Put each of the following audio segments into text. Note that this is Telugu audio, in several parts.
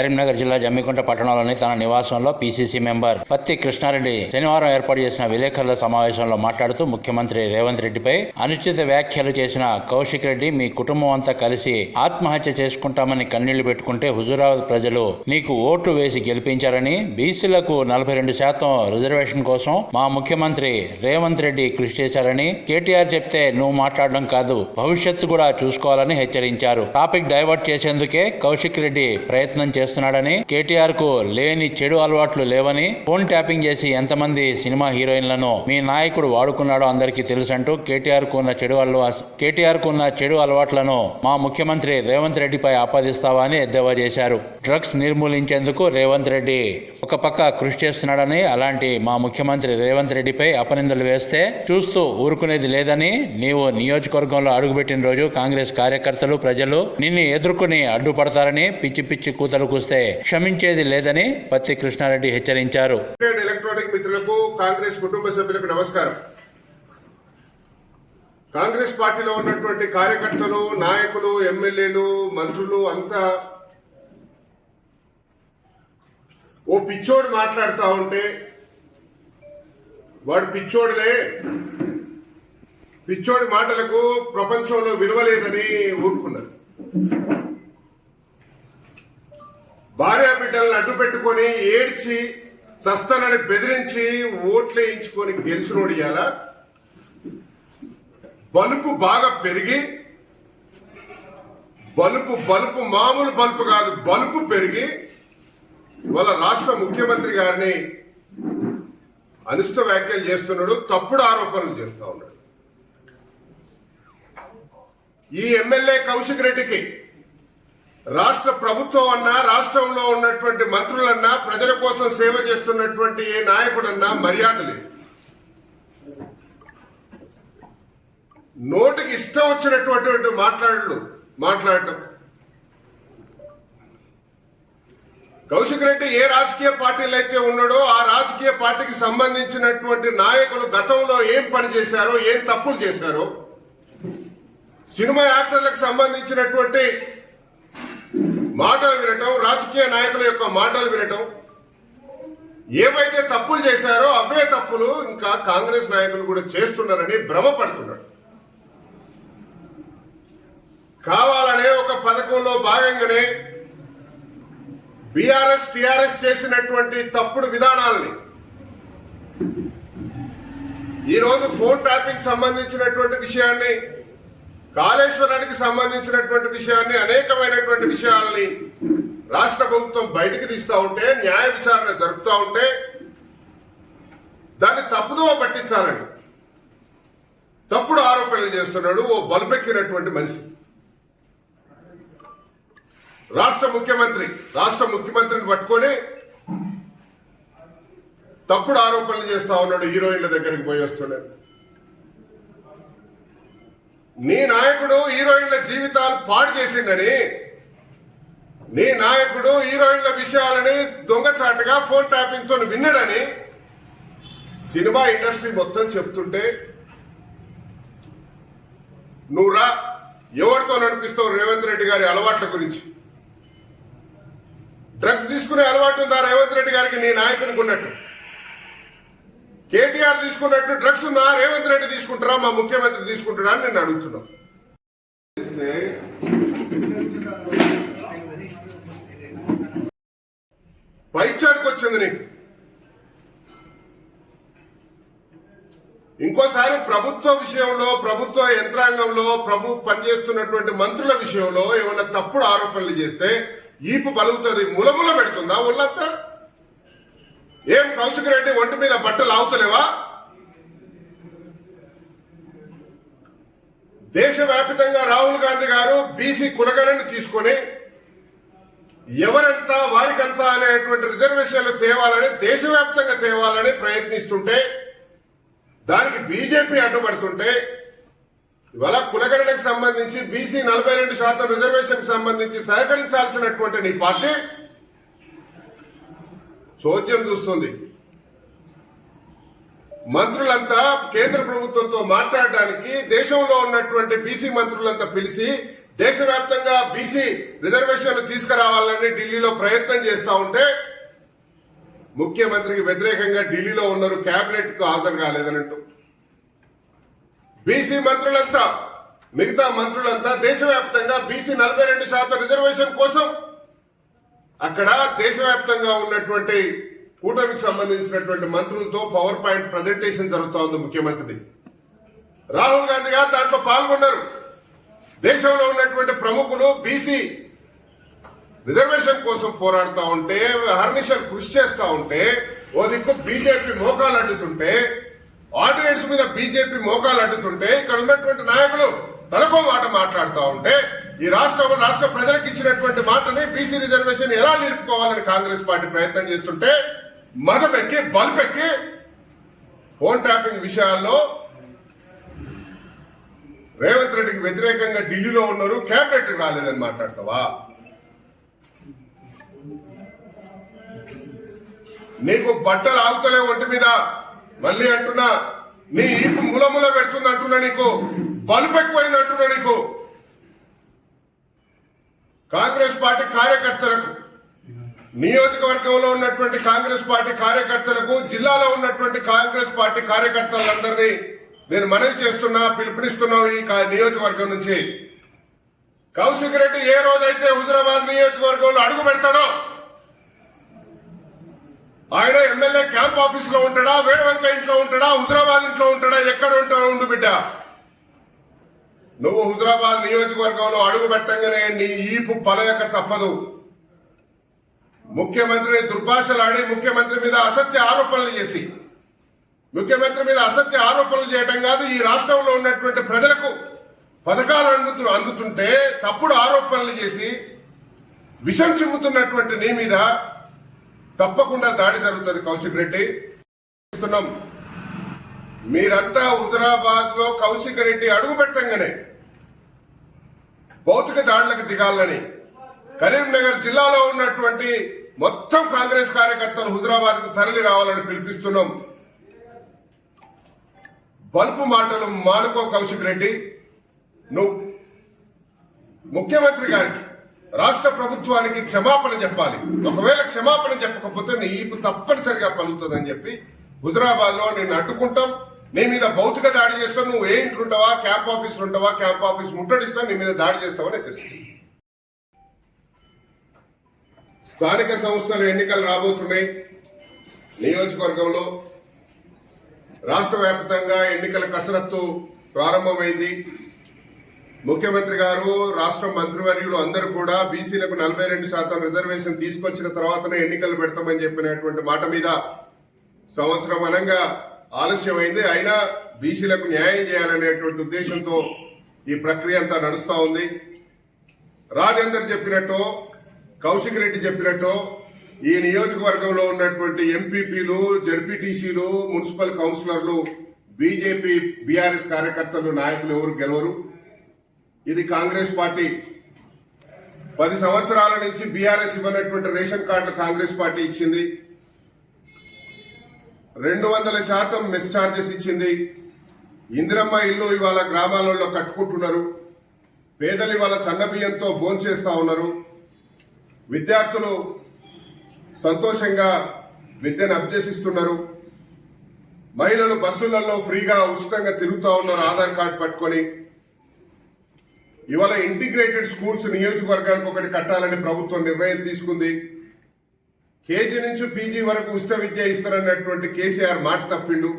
కరీంనగర్ జిల్లా జమ్మికుంట పట్టణంలోని తన నివాసంలో పీసీసీ మెంబర్ పత్తి కృష్ణారెడ్డి శనివారం ఏర్పాటు చేసిన విలేకరుల సమావేశంలో మాట్లాడుతూ ముఖ్యమంత్రి రేవంత్ రెడ్డిపై అనుచిత వ్యాఖ్యలు చేసిన కౌశిక్ రెడ్డి మీ కుటుంబం అంతా కలిసి ఆత్మహత్య చేసుకుంటామని కన్నీళ్ళు పెట్టుకుంటే హుజురాబాద్ ప్రజలు నీకు ఓట్లు వేసి గెలిపించారని బీసీలకు నలభై రెండు శాతం రిజర్వేషన్ కోసం మా ముఖ్యమంత్రి రేవంత్ రెడ్డి కృషి చేశారని కేటీఆర్ చెప్తే నువ్వు మాట్లాడడం కాదు భవిష్యత్తు కూడా చూసుకోవాలని హెచ్చరించారు. టాపిక్ డైవర్ట్ చేసేందుకే కౌశిక్ రెడ్డి ప్రయత్నం చేస్తున్నాడని కేటీఆర్కు లేని చెడు అలవాట్లు లేవని ఫోన్ ట్యాపింగ్ చేసి ఎంతమంది సినిమా హీరోయిన్లను మీ నాయకుడు వాడుకున్నాడో అందరికీ తెలుసు అంటూ కేటీఆర్కు ఉన్న చెడు అలవా కేటీఆర్కు ఉన్న చెడు అలవాట్లను మా ముఖ్యమంత్రి రేవంత్ రెడ్డిపై ఆపాదిస్తావా అని ఎద్దేవా చేశారు. డ్రగ్స్ నిర్మూలించేందుకు రేవంత్ రెడ్డి ఒక పక్క కృషి చేస్తున్నాడని అలాంటి మా ముఖ్యమంత్రి రేవంత్ రెడ్డిపై అపనిందలు వేస్తే చూస్తూ ఊరుకునేది లేదని నీవు నియోజకవర్గంలో అడుగుపెట్టిన రోజు కాంగ్రెస్ కార్యకర్తలు ప్రజలు నిన్ను ఎదుర్కొని అడ్డుపడతారని పిచ్చి పిచ్చి కూతలకు చూస్తే క్షమించేది లేదని పత్తి కృష్ణారెడ్డి హెచ్చరించారు. ఎలక్ట్రానిక్ మిత్రులకు కాంగ్రెస్ కుటుంబ సభ్యులకు నమస్కారం. కాంగ్రెస్ పార్టీలో ఉన్నటువంటి కార్యకర్తలు నాయకులు ఎమ్మెల్యేలు మంత్రులు అంతా ఓ పిచ్చోడు మాట్లాడుతూ ఉంటే వాడు పిచ్చోడులే. పిచ్చోడి మాటలకు ప్రపంచంలో విలువలేదని ఊరుకున్నారు. భార్యా బిడ్డలను అడ్డు పెట్టుకొని ఏడ్చి చస్తానని బెదిరించి ఓట్లేయించుకొని గెలిచినోడు ఇవాళ బలుపు బాగా పెరిగి బలుపు బలుపు మామూలు బలుపు కాదు బలుపు పెరిగి వాళ్ళ రాష్ట్ర ముఖ్యమంత్రి గారిని అనిష్ట వ్యాఖ్యలు చేస్తున్నాడు తప్పుడు ఆరోపణలు చేస్తా ఉన్నాడు. ఈ ఎమ్మెల్యే కౌశిక్ రెడ్డికి రాష్ట్ర ప్రభుత్వం అన్నా రాష్ట్రంలో ఉన్నటువంటి మంత్రులన్నా ప్రజల కోసం సేవ చేస్తున్నటువంటి ఏ నాయకుడన్నా మర్యాద లేదు. నోటికి ఇష్టం వచ్చినటువంటి మాట్లాడలు మాట్లాడటం. కౌశిక్ రెడ్డి ఏ రాజకీయ పార్టీలు అయితే ఉన్నాడో ఆ రాజకీయ పార్టీకి సంబంధించినటువంటి నాయకులు గతంలో ఏం పని చేశారో ఏం తప్పులు చేశారో సినిమా యాక్టర్లకు సంబంధించినటువంటి మాటలు వినటం రాజకీయ నాయకుల యొక్క మాటలు వినటం. ఏవైతే తప్పులు చేశారో అవే తప్పులు ఇంకా కాంగ్రెస్ నాయకులు కూడా చేస్తున్నారని భ్రమపడుతున్నాడు కావాలనే ఒక పథకంలో భాగంగానే బీఆర్ఎస్ టిఆర్ఎస్ చేసినటువంటి తప్పుడు విధానాలని ఈరోజు ఫోన్ ట్యాపింగ్ సంబంధించినటువంటి విషయాన్ని కాళేశ్వరానికి సంబంధించినటువంటి విషయాన్ని అనేకమైనటువంటి విషయాలని రాష్ట్ర ప్రభుత్వం బయటికి తీస్తా ఉంటే న్యాయ విచారణ జరుపుతూ ఉంటే దాన్ని తప్పుదో పట్టించాలని తప్పుడు ఆరోపణలు చేస్తున్నాడు ఓ బలుపెక్కినటువంటి మనిషి. రాష్ట్ర ముఖ్యమంత్రి రాష్ట్ర ముఖ్యమంత్రిని పట్టుకొని తప్పుడు ఆరోపణలు చేస్తా ఉన్నాడు హీరోయిన్ల దగ్గరికి పోయి వస్తున్నాడు. నీ నాయకుడు హీరోయిన్ల జీవితాలు పాడు చేసిండని నీ నాయకుడు హీరోయిన్ల విషయాలని దొంగచాటుగా ఫోన్ ట్యాపింగ్తో విన్నాడని సినిమా ఇండస్ట్రీ మొత్తం చెప్తుంటే నువ్వు రా ఎవరితో నడిపిస్తావు రేవంత్ రెడ్డి గారి అలవాట్ల గురించి? డ్రగ్స్ తీసుకునే అలవాటు ఉందా రేవంత్ రెడ్డి గారికి నీ నాయకునికి ఉన్నట్టు? కేటీఆర్ తీసుకున్నట్టు డ్రగ్స్ ఉన్నా రేవంత్ రెడ్డి తీసుకుంటారా? మా ముఖ్యమంత్రి తీసుకుంటారా అని నేను అడుగుతున్నా. పైచానికి వచ్చింది నీకు. ఇంకోసారి ప్రభుత్వ విషయంలో ప్రభుత్వ యంత్రాంగంలో ప్రభు పనిచేస్తున్నటువంటి మంత్రుల విషయంలో ఏమైనా తప్పుడు ఆరోపణలు చేస్తే ఈపు పలుకుతుంది ములముల పెడుతుందా? ఒళ్ళంతా ఏం కౌశిక్ రెడ్డి ఒంటి మీద బట్టలు ఆవుతలేవా దేశవ్యాప్తంగా రాహుల్ గాంధీ గారు బీసీ కులగణను తీసుకొని ఎవరంతా వారికంతా అనేటువంటి రిజర్వేషన్లు తేవాలని దేశవ్యాప్తంగా తేవాలని ప్రయత్నిస్తుంటే దానికి బీజేపీ అడ్డుపడుతుంటే ఇవాళ కులగణనకు సంబంధించి బీసీ నలభై రెండు శాతం రిజర్వేషన్ సంబంధించి సహకరించాల్సినటువంటి నీ పార్టీ చోద్యం చూస్తుంది. మంత్రులంతా కేంద్ర ప్రభుత్వంతో మాట్లాడడానికి దేశంలో ఉన్నటువంటి బీసీ మంత్రులంతా పిలిచి దేశవ్యాప్తంగా బీసీ రిజర్వేషన్లు తీసుకురావాలని ఢిల్లీలో ప్రయత్నం చేస్తా ఉంటే ముఖ్యమంత్రికి వ్యతిరేకంగా ఢిల్లీలో ఉన్నారు కేబినెట్కు హాజరు కాలేదనంటూ. బీసీ మంత్రులంతా మిగతా మంత్రులంతా దేశవ్యాప్తంగా బీసీ నలభై రెండు శాతం రిజర్వేషన్ కోసం అక్కడ దేశవ్యాప్తంగా ఉన్నటువంటి కూటమికి సంబంధించినటువంటి మంత్రులతో పవర్ పాయింట్ ప్రజెంటేషన్ జరుగుతూ ఉంది ముఖ్యమంత్రిది. రాహుల్ గాంధీ గారు దాంట్లో పాల్గొన్నారు. దేశంలో ఉన్నటువంటి ప్రముఖులు బీసీ రిజర్వేషన్ కోసం పోరాడుతూ ఉంటే హర్నిషన్ కృషి చేస్తూ ఉంటే ఓ దిక్కు బీజేపీ మోకాలు అడ్డుతుంటే ఆర్డినెన్స్ మీద బీజేపీ మోకాలు అడ్డుతుంటే ఇక్కడ ఉన్నటువంటి నాయకులు తనకో మాట మాట్లాడుతూ ఉంటే ఈ రాష్ట్రం రాష్ట్ర ప్రజలకు ఇచ్చినటువంటి మాటని బీసీ రిజర్వేషన్ ఎలా నిలుపుకోవాలని కాంగ్రెస్ పార్టీ ప్రయత్నం చేస్తుంటే మదపెక్కి బల్పెక్కి ఫోన్ ట్యాపింగ్ విషయాల్లో రేవంత్ రెడ్డికి వ్యతిరేకంగా ఢిల్లీలో ఉన్నారు కేబినెట్ రాలేదని మాట్లాడతావా? నీకు బట్టలు ఆగుతలే ఒంటి మీద మళ్ళీ అంటున్నా నీ ఈపు ములముల పెడుతుంది అంటున్నా నీకు. బలుపు ఎక్కువైంది అంటున్నా నీకు. కాంగ్రెస్ పార్టీ కార్యకర్తలకు నియోజకవర్గంలో ఉన్నటువంటి కాంగ్రెస్ పార్టీ కార్యకర్తలకు జిల్లాలో ఉన్నటువంటి కాంగ్రెస్ పార్టీ కార్యకర్తలందరినీ నేను మనవి చేస్తున్నా పిలుపునిస్తున్నావు ఈ నియోజకవర్గం నుంచి. కౌశిక్ రెడ్డి ఏ రోజైతే హుజరాబాద్ నియోజకవర్గంలో అడుగు పెడతాడో ఆయన ఎమ్మెల్యే క్యాంప్ ఆఫీస్లో ఉంటాడా వేడవంక ఇంట్లో ఉంటాడా హుజరాబాద్ ఇంట్లో ఉంటాడా ఎక్కడ ఉంటాడో ఉండు బిడ్డ. నువ్వు హుజరాబాద్ నియోజకవర్గంలో అడుగు పెట్టంగానే నీ ఈపు పలయక తప్పదు. ముఖ్యమంత్రిని దుర్భాషలాడి ముఖ్యమంత్రి మీద అసత్య ఆరోపణలు చేసి ముఖ్యమంత్రి మీద అసత్య ఆరోపణలు చేయడం కాదు ఈ రాష్ట్రంలో ఉన్నటువంటి ప్రజలకు పథకాలు అందుతు అందుతుంటే తప్పుడు ఆరోపణలు చేసి విషం చిమ్ముతున్నటువంటి నీ మీద తప్పకుండా దాడి జరుగుతుంది కౌశిక్ రెడ్డి. మీరంతా హుజరాబాద్లో కౌశిక్ రెడ్డి అడుగు పెట్టంగానే భౌతిక దాడులకు దిగాలని. కరీంనగర్ జిల్లాలో ఉన్నటువంటి మొత్తం కాంగ్రెస్ కార్యకర్తలు హుజరాబాద్కు తరలి రావాలని పిలిపిస్తున్నాం. బల్పు మాటలు మానుకో కౌశిక్ రెడ్డి. నువ్వు ముఖ్యమంత్రి గారికి రాష్ట్ర ప్రభుత్వానికి క్షమాపణ చెప్పాలి. ఒకవేళ క్షమాపణ చెప్పకపోతే నీ ఈపు తప్పనిసరిగా పలుకుతుందని చెప్పి హుజరాబాద్లో నేను అడ్డుకుంటాం. నీ మీద భౌతిక దాడి చేస్తాం నువ్వు ఏ ఇంట్లో ఉంటావా క్యాంప్ ఆఫీస్ ఉంటావా క్యాంప్ ఆఫీస్ ముట్టడిస్తాం నీ మీద దాడి చేస్తావని హెచ్చరిస్తుంది స్థానిక సంస్థలు ఎన్నికలు రాబోతున్నాయి. నియోజకవర్గంలో రాష్ట్ర వ్యాప్తంగా ఎన్నికల కసరత్తు ప్రారంభమైంది. ముఖ్యమంత్రి గారు రాష్ట్ర మంత్రివర్యులు అందరూ కూడా బీసీలకు నలభై రెండు శాతం రిజర్వేషన్ తీసుకొచ్చిన తర్వాతనే ఎన్నికలు పెడతామని చెప్పినటువంటి మాట మీద సంవత్సరం అనంగా ఆలస్యమైంది. అయినా బీసీలకు న్యాయం చేయాలనేటువంటి ఉద్దేశంతో ఈ ప్రక్రియ అంతా నడుస్తూ ఉంది. రాజేందర్ చెప్పినట్టు కౌశిక్ రెడ్డి చెప్పినట్టు ఈ నియోజకవర్గంలో ఉన్నటువంటి ఎంపీపీలు జడ్పీటీసీలు మున్సిపల్ కౌన్సిలర్లు బీజేపీ బీఆర్ఎస్ కార్యకర్తలు నాయకులు ఎవరు గెలవరు. ఇది కాంగ్రెస్ పార్టీ. పది సంవత్సరాల నుంచి బీఆర్ఎస్ ఇవ్వనటువంటి రేషన్ కార్డులు కాంగ్రెస్ పార్టీ ఇచ్చింది. రెండు వందల శాతం మిస్ఛార్జెస్ ఇచ్చింది. ఇందిరమ్మ ఇల్లు ఇవాళ గ్రామాలలో కట్టుకుంటున్నారు. పేదలు ఇవాళ సన్నబియ్యంతో భోంచేస్తూ ఉన్నారు. విద్యార్థులు సంతోషంగా విద్యను అభ్యసిస్తున్నారు. మహిళలు బస్సులలో ఫ్రీగా ఉచితంగా తిరుగుతూ ఉన్నారు ఆధార్ కార్డు పట్టుకొని. ఇవాళ ఇంటిగ్రేటెడ్ స్కూల్స్ నియోజకవర్గానికి ఒకటి కట్టాలని ప్రభుత్వం నిర్ణయం తీసుకుంది. కేజీ నుంచి పీజీ వరకు ఉచిత విద్య ఇస్తారన్నటువంటి కేసీఆర్ మాట తప్పిండు.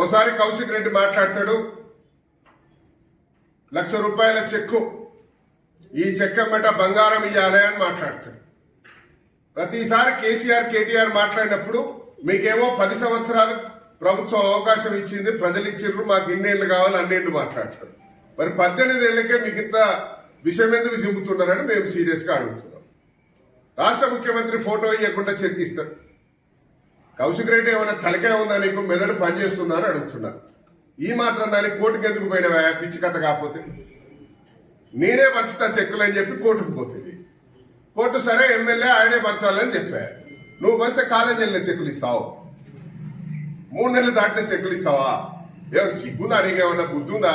ఓసారి కౌశిక్ రెడ్డి మాట్లాడతాడు. లక్ష రూపాయల చెక్కు. ఈ చెక్క బంగారం ఇవ్వాలి అని మాట్లాడతాడు. ప్రతిసారి కేసీఆర్ కేటీఆర్ మాట్లాడినప్పుడు మీకేమో పది సంవత్సరాలు ప్రభుత్వం అవకాశం ఇచ్చింది ప్రజలు ఇచ్చిండ్రు మాకు ఇన్నేళ్ళు కావాలి అన్నేళ్ళు మాట్లాడతారు. మరి పద్దెనిమిది ఏళ్ళకే మీకు ఇంత విషయం ఎందుకు చెబుతున్నారని మేము సీరియస్గా అడుగుతున్నాం. రాష్ట్ర ముఖ్యమంత్రి ఫోటో ఇవ్వకుండా చెక్ ఇస్తాడు కౌశిక్ రెడ్డి ఏమైనా తలకే ఉందా నీకు? మెదడు పనిచేస్తుందా అని అడుగుతున్నారు. ఈ మాత్రం దానికి కోర్టుకు ఎందుకు పోయినవా? పిచ్చి కథ కాకపోతే. నేనే పంచుతా చెక్కులు అని చెప్పి కోర్టుకు పోతుంది. కోర్టు సరే ఎమ్మెల్యే ఆయనే పంచాలని చెప్పా. నువ్వు పంచితే కాలేజీ వెళ్ళిన చెక్కులు ఇస్తావు. మూడు నెలలు దాటిన చెక్కులు ఇస్తావా? ఏమో సిగ్గుందా? నీకు ఏమన్నా బుద్ధి ఉందా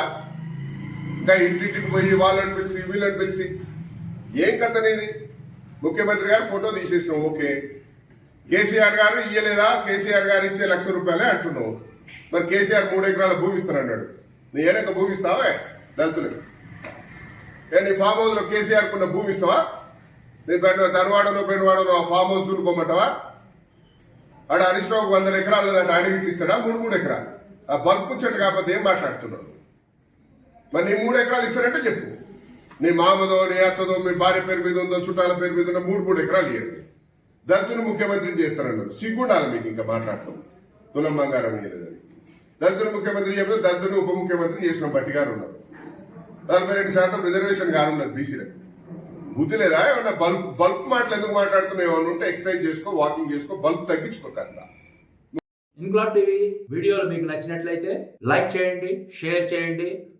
ఇంకా ఇంటింటికి పోయి వాళ్ళని పిలిచి వీళ్ళని పిలిచి. ఏం కథ నీది? ముఖ్యమంత్రి గారు ఫోటో తీసేసినావు ఓకే. కేసీఆర్ గారు ఇయ్యలేదా? కేసీఆర్ గారు ఇచ్చే లక్ష రూపాయలే అంటున్నావు. మరి కేసీఆర్ మూడు ఎకరాల భూమి ఇస్తానన్నాడు. నీ ఏడక భూమి ఇస్తావే? దళితులకు ఏ నీ ఫామ్ హౌస్లో కేసీఆర్ కున్న భూమి ఇస్తావా? నీ పెద్ద ధనవాడలో పెనువాడలో ఆ ఫామ్ హౌస్ దున్నుకోమంటావా ఆడ హరీష్ వంద వందల ఎకరాలు లేదంటే ఆయనకి ఇస్తాడా? మూడు మూడు ఎకరాలు. ఆ బల్బు చెట్టు కాకపోతే ఏం మాట్లాడుతున్నావు? మరి నీ మూడు ఎకరాలు ఇస్తారంటే చెప్పు. నీ మామదో నీ అత్తదో మీ భార్య పేరు మీద ఉందో చుట్టాల పేరు మీద ఉందో మూడు మూడు ఎకరాలు ఇవ్వండి దళితుని ముఖ్యమంత్రిని చేస్తారన్నారు. సిగ్గుండాలి మీకు ఇంకా మాట్లాడతాం తులం బంగారం ఇయ్యలేదని దళితుని ముఖ్యమంత్రి చెప్తే దళితుని ఉప ముఖ్యమంత్రి చేసిన బట్టి గారు ఉన్నారు. నలభై రెండు శాతం రిజర్వేషన్ గారు బీసీలకు. బుద్ధి లేదా? ఏమన్నా బల్బ్ బల్బ్ మాటలు ఎందుకు మాట్లాడుతున్నావు ఏమన్నా ఉంటే ఎక్సర్సైజ్ చేసుకో వాకింగ్ చేసుకో బల్బ్ తగ్గించుకో కాస్త. ఇన్క్లాబ్ టీవీ వీడియోలు మీకు నచ్చినట్లయితే లైక్ చేయండి షేర్ చేయండి.